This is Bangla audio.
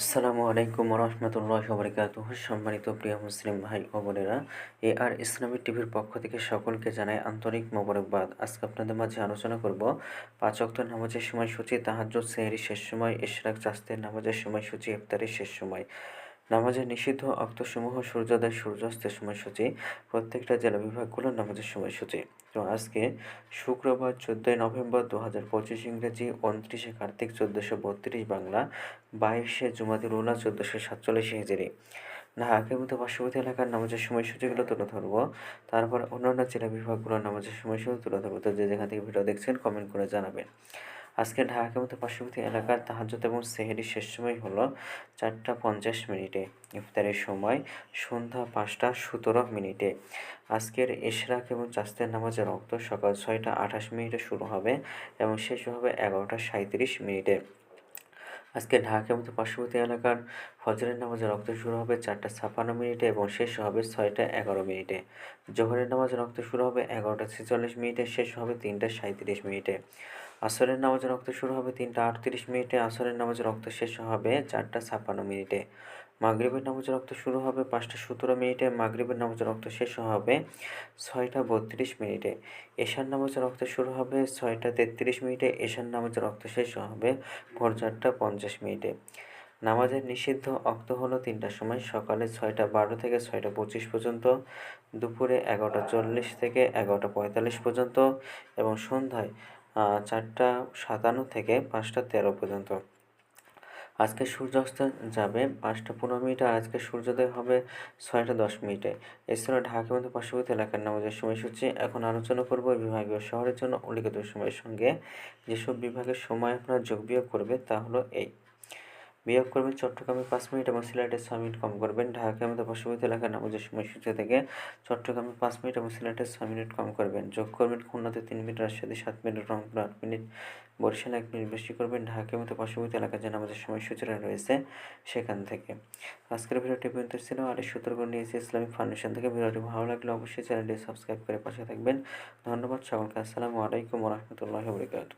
আসসালামু আলাইকুম রহমতুল্লাহ বরকাত সম্মানিত প্রিয় মুসলিম ভাই ও বোনেরা, এ আর ইসলামী টিভির পক্ষ থেকে সকলকে জানাই আন্তরিক মোবারকবাদ। আজকে আপনাদের মাঝে আলোচনা করব পাঁচ অক্ট নামাজের সময়সূচি তাহাজ সেহরি শেষ সময়, ইশরাক চাস্তের নামাজের সময়সূচি, ইফতারের শেষ সময়। নামাজের নিষিদ্ধ অক্তসমূহ সূর্যোদয়, সূর্যাস্তের সময়সূচি, প্রত্যেকটা জেলা বিভাগগুলোর নামাজের সময়সূচি। তো আজকে শুক্রবার চোদ্দোই নভেম্বর দু হাজার পঁচিশ ইংরেজি উনত্রিশে কার্তিক চোদ্দোশো বত্রিশ বাংলা, বাইশে জুমাদির উল্লাহ চোদ্দোশো সাতচল্লিশ হিজড়ি ঢাকার মতো পার্শ্ববর্তী এলাকার নামাজের সময়সূচিগুলো তুলে ধরবো। তারপর অন্যান্য জেলা বিভাগগুলোর নামাজের সময়সূচি তুলে ধরবো। তো যে যেখান থেকে ভিডিও দেখছেন কমেন্ট করে জানাবেন। আজকে ঢাকার মতো পার্শ্ববর্তী এলাকার তাহাজত এবং সেহেরি শেষ সময় হলো চারটা পঞ্চাশ মিনিটে। ইফতারের সময় সন্ধ্যা পাঁচটা সতেরো মিনিটে। আজকের ইশরাক এবং চাস্তের নামাজের রক্ত সকাল ছয়টা আঠাশ মিনিটে শুরু হবে এবং শেষ হবে এগারোটা সাঁত্রিশ মিনিটে। আজকে ঢাকা মতো পার্শ্ববর্তী এলাকার ফজরের নামাজের রক্ত শুরু হবে চারটা ছাপ্পান্ন মিনিটে এবং শেষ হবে ছয়টা এগারো মিনিটে। জোহরের নামাজের রক্ত শুরু হবে এগারোটা ছেচল্লিশ মিনিটে, শেষ হবে তিনটা সাঁত্রিশ মিনিটে। আসরের নামাজের রক্ত শুরু হবে তিনটা আটত্রিশ মিনিটে, আসরের নামাজের রক্ত শেষ হবে চারটা ছাপ্পান্ন মিনিটে। মাগরিবের নামাজের রক্ত শুরু হবে পাঁচটা সতেরো মিনিটে, মাগরিবের নামাজের রক্ত শেষ হবে ছয়টা বত্রিশ মিনিটে। এশার নামাজের রক্ত শুরু হবে ছয়টা তেত্রিশ মিনিটে, এশার নামাজের রক্ত শেষ হবে ভোর চারটা পঞ্চাশ মিনিটে। নামাজের নিষিদ্ধ অক্ত হলো তিনটার সময় সকালে ছয়টা বারো থেকে ছয়টা পঁচিশ পর্যন্ত, দুপুরে এগারোটা চল্লিশ থেকে এগারোটা পঁয়তাল্লিশ পর্যন্ত এবং সন্ধ্যায় চারটা সাতান্ন থেকে পাঁচটা তেরো পর্যন্ত। আজকে সূর্যাস্ত যাবে পাঁচটা পনেরো মিনিটে, আর আজকে সূর্যোদয় হবে ছয়টা দশ মিনিটে। এছাড়া ঢাকা মধ্যে পার্শ্ববর্তী এলাকার নামাজের সময়সূচি। এখন আলোচনা করব বিভাগীয় শহরের জন্য উল্লিখিত সময়ের সঙ্গে। যেসব বিভাগের সময় আপনারা যোগ বিয়োগ করবে তা হলো এই। বিয়োগ করবেন চট্টগ্রামে পাঁচ মিনিট এবং সিলেটে ছয় মিনিট কম করবেন। ঢাকা আমাদের পার্শ্ববর্তী এলাকার নামাজের সময়সূচি থেকে চট্টগ্রামে পাঁচ মিনিট এবং সিলেটে ছয় মিনিট কম করবেন। যোগ করবেন খুলনাতে তিন মিনিট রাজশাহী সাত মিনিট, রংপুর আট মিনিট, বরিশাল এক মিনিট বেশি করবেন। ঢাকা মতো পার্শ্ববর্তী এলাকার যে নামাজের সময়সূচিটা রয়েছে সেখান থেকে। আজকের ভিডিওটি পর্যন্ত ছিল। আর সতর্ক নিয়েছি ইসলামিক ফাউন্ডেশন থেকে। ভিডিওটি ভালো লাগলে অবশ্যই চ্যানেলটি সাবস্ক্রাইব করে পাশে থাকবেন। ধন্যবাদ সকলকে। আসসালামু আলাইকুম রহমতুল্লাহ বরকাত